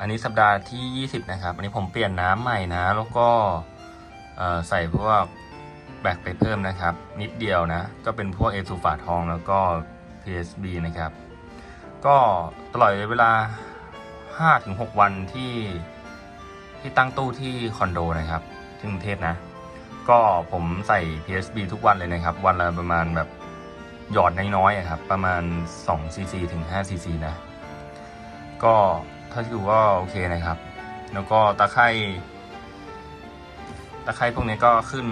อันนี้สัปดาห์ที่ 20 นะครับ อันนี้ผมเปลี่ยนน้ำใหม่นะ แล้วก็ใส่พวกแบกไปเพิ่มนะครับ นิดเดียวนะ ก็เป็นพวกเอซูฝาทองแล้วก็ PSB นะครับ ก็ตลอดเวลา 5-6 วันที่ที่ตั้งตู้ที่คอนโดนะครับที่กรุงเทพนะ ก็ผมใส่ PSB ทุกวันเลยนะครับ วันละประมาณแบบหยอดน้อยๆครับ ประมาณ 2 cc ถึง 5 cc นะ ก็ เท่าที่ดูก็โอเคนะครับ แล้วก็ตะไคร่ตะไคร่พวกนี้ก็ขึ้น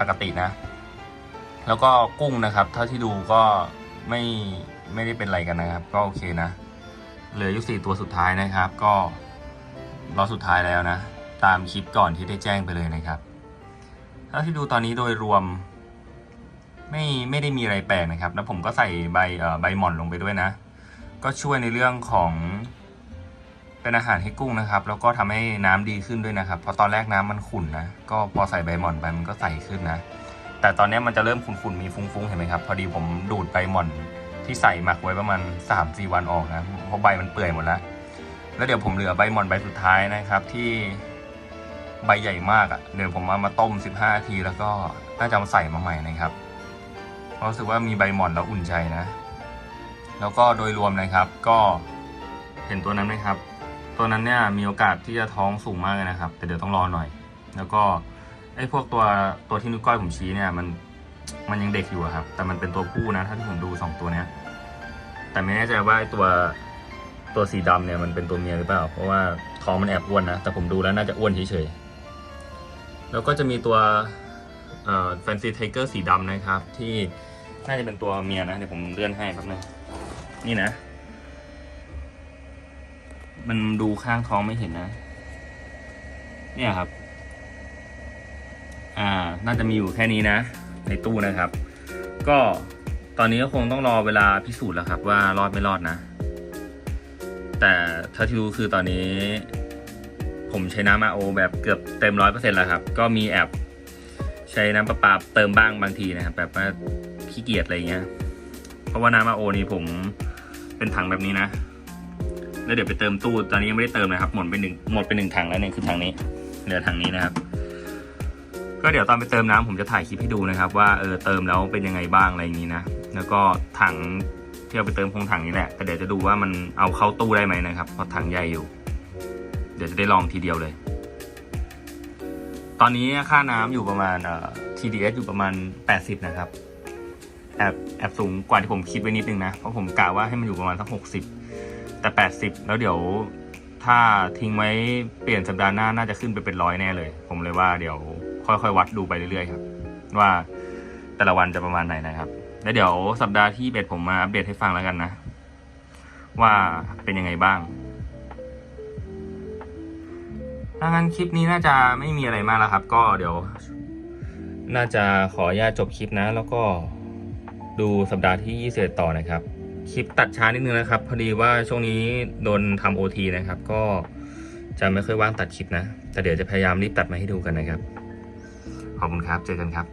ปกตินะ แล้วก็กุ้งนะครับเท่าที่ดูก็ไม่ไม่ได้เป็นไรกันนะครับ ก็โอเคนะเหลืออยู่สี่ตัวสุดท้ายนะครับ ก็รอสุดท้ายแล้วนะ ตามคลิปก่อนที่ได้แจ้งไปเลยนะครับเท่าที่ดูตอนนี้โดยรวม ไม่ไม่ได้มีอะไรแปลกนะครับ แล้วผมก็ใส่ใบเอ่อใบหม่อนลงไปด้วยนะ ก็ช่วยในเรื่องของ เป็นอาหารให้กุ้งนะครับ แล้วก็ทำให้น้ำดีขึ้นด้วยนะครับเพราะตอนแรกน้ำมันขุ่นนะก็พอใส่ใบหม่อนไปมันก็ใสขึ้นนะ แต่ตอนนี้มันจะเริ่มขุ่นๆมีฟุ้งๆเห็นไหมครับ พอดีผมดูดใบหม่อนที่ใส่หมักไว้ประมาณ 3-4 วันออกนะเพราะใบมันเปื่อยหมดแล้วแล้วเดี๋ยวผมเหลือใบหม่อนใบสุดท้ายนะครับที่ใบใหญ่มากอะ่ะเดี๋ยวผมเอามาต้ม 15นาทีแล้วก็น่าจะมาใส่มาใหม่นะครับเพราะรู้สึกว่ามีใบหม่อนแล้วอุ่นใจนะ แล้วก็โดยรวมนะครับก็เห็นตัวนั้นไหมครับ ตัวนั้นเนี่ยมีโอกาสที่จะท้องสูงมากเลยนะครับ แต่เดี๋ยวต้องรอหน่อย แล้วก็ไอ้พวกตัวตัวที่นิ้วก้อยผมชี้เนี่ยมันมันยังเด็กอยู่ครับ แต่มันเป็นตัวผู้นะถ้าที่ผมดูสองตัวเนี้ยแต่ไม่แน่ใจว่าไอ้ตัวตัวสีดำเนี่ยมันเป็นตัวเมียหรือเปล่า เพราะว่าท้องมันแอบอ้วนนะแต่ผมดูแล้วน่าจะอ้วนเฉยๆแล้วก็จะมีตัวแฟนซีไทเกอร์สีดำนะครับ ที่น่าจะเป็นตัวเมียนะเดี๋ยวผมเลื่อนให้แป๊บนึงนี่นะ มันดูข้างท้องไม่เห็นนะ เนี่ยครับ อ่า น่าจะมีอยู่แค่นี้นะ ในตู้นะครับ ก็ตอนนี้ก็คงต้องรอเวลาพิสูจน์แล้วครับ ว่ารอดไม่รอดนะ แต่ถ้าที่รู้คือตอนนี้ ผมใช้น้ำมาโอแบบเกือบเต็มร้อยเปอร์เซ็นต์แล้วครับ ก็มีแอบใช้น้ำประปาเติมบ้างบางทีนะครับ แบบว่าขี้เกียจอะไรเงี้ย เพราะว่าน้ำมาโอนี่ผมเป็นถังแบบนี้นะ แล้วเดี๋ยวไปเติมตู้ตอนนี้ยังไม่ได้เติมนะครับหมดไปหนึ่งหมดไปหนึ่งถังแล้วเนี่ยคือถังนี้เหลือถังนี้นะครับ ก็เดี๋ยวตอนไปเติมน้ำผมจะถ่ายคลิปให้ดูนะครับ ว่าเออเติมแล้วเป็นยังไงบ้างอะไรอย่างนี้นะแล้วก็ถังที่เอาไปเติมคงถังนี้แหละแต่เดี๋ยวจะดูว่ามันเอาเข้าตู้ได้ไหมนะครับเพราะถังใหญ่อยู่ เดี๋ยวจะได้ลองทีเดียวเลย ตอนนี้ค่าน้ำอยู่ประมาณเอ่อ TDS อยู่ประมาณ 80 นะครับแอบแอบสูงกว่าที่ผมคิดไว้นิดนึงนะ เพราะผมกะว่าให้มันอยู่ประมาณสัก60 แต่ 80 แล้วเดี๋ยวถ้าทิ้งไว้เปลี่ยนสัปดาห์หน้าน่าจะขึ้นไปเป็นร้อยแน่เลย ผมเลยว่าเดี๋ยวค่อยๆ วัดดูไปเรื่อยๆครับ ว่าแต่ละวันจะประมาณไหนนะครับ แล้วเดี๋ยวสัปดาห์ที่เบ็ดผมมาอัปเดตให้ฟังแล้วกันนะ ว่าเป็นยังไงบ้างถ้างั้นคลิปนี้น่าจะไม่มีอะไรมากแล้วครับ ก็เดี๋ยว น่าจะขออนุญาตจบคลิปนะ แล้วก็ดูสัปดาห์ที่ 21 ต่อนะครับ คลิปตัดช้านิดนึงนะครับ พอดีว่าช่วงนี้โดนทำโอทีนะครับ ก็จะไม่ค่อยว่างตัดคลิปนะ แต่เดี๋ยวจะพยายามรีบตัดมาให้ดูกันนะครับ ขอบคุณครับ เจอกันครับ